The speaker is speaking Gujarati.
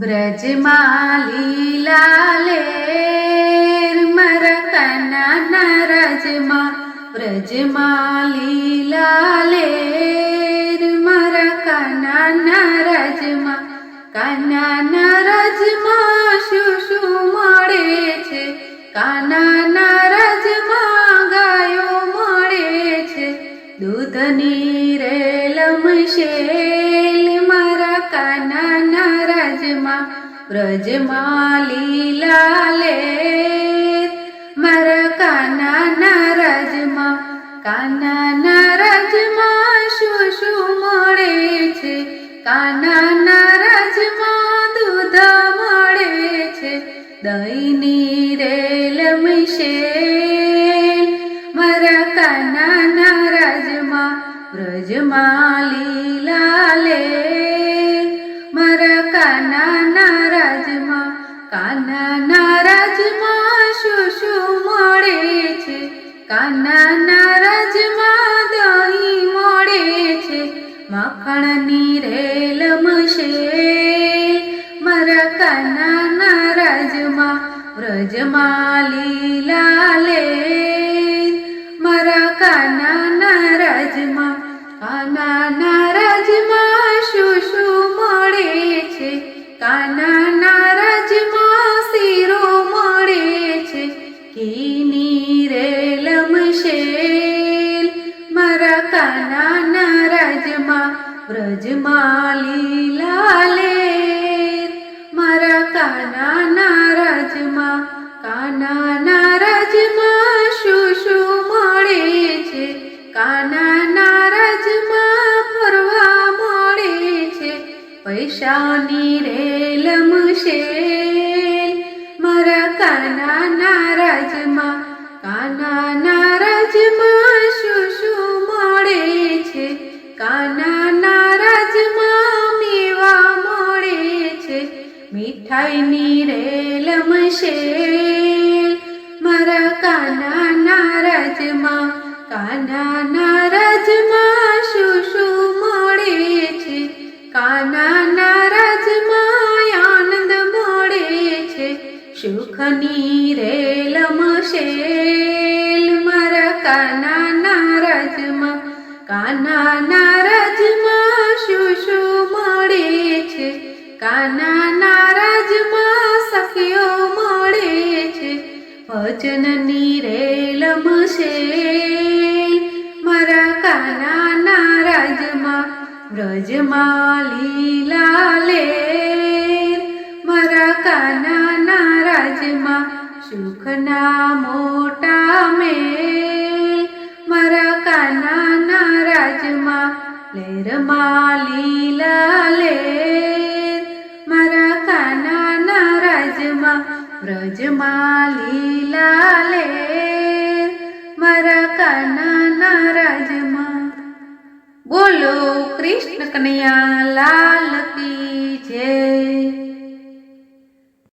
બ્રજમાં લીલા લેર મારા કાનાના રાજમાં બ્રજમાં લીલા લેર મારા કાનાના કાના કાનાના રાજમાં શું શું મળે છે કાના નરજમાં ગાયો મળે છે, દૂધની રેલમ શેલ મારા કાનાના રાજમાં બ્રજમાં લીલા લેર મારા કાનાના રાજમાં કાનાના રાજમાં શું શું મળે છે. કાનાના રાજમાં દૂધ મળે છે. દહીંની રેલમ શેલ મારા કાનાના રાજમાં બ્રજમાં લીલા મારા કાનાના રાજમાં કાનાના રાજમાં શું શું મળે છે. કાનાના રાજમાં દહીં મળે છે. માખણની રેલમ શેલ મારા કાનાના રાજમાં વ્રજમાં લીલા લેર વ્રજમાં લીલા. લેર મારા કાના નારાજમાં કાના નારાજમાં શું શું મળે છે? કાના નારાજમાં ફરવા મળે છે? પૈસાની રેલમ શેલ મીઠાઈની રેલમ શેલ મારા કાના નારાજમાં કાના નારાજમાં શું શું મળે છે? કાના રાજમાં આનંદ મળે છે. સુખની રેલમ શેલ મારા કાના નારાજમાં કાનાના કાનાના નારાજમાં સખીઓ મળે છે. ભજનની રેલમ શેલ મારા કાના નારાજમાં વ્રજમાં લીલા લે મારા કાના નારાજમાં સુખના મોટા મેલ. મારા કાના નારાજમાં લેરમાં લીલા લેર વ્રજમાં લીલા લે મારા કાનાના રાજમાં બોલો કૃષ્ણ કનૈયા લાલ કી જય.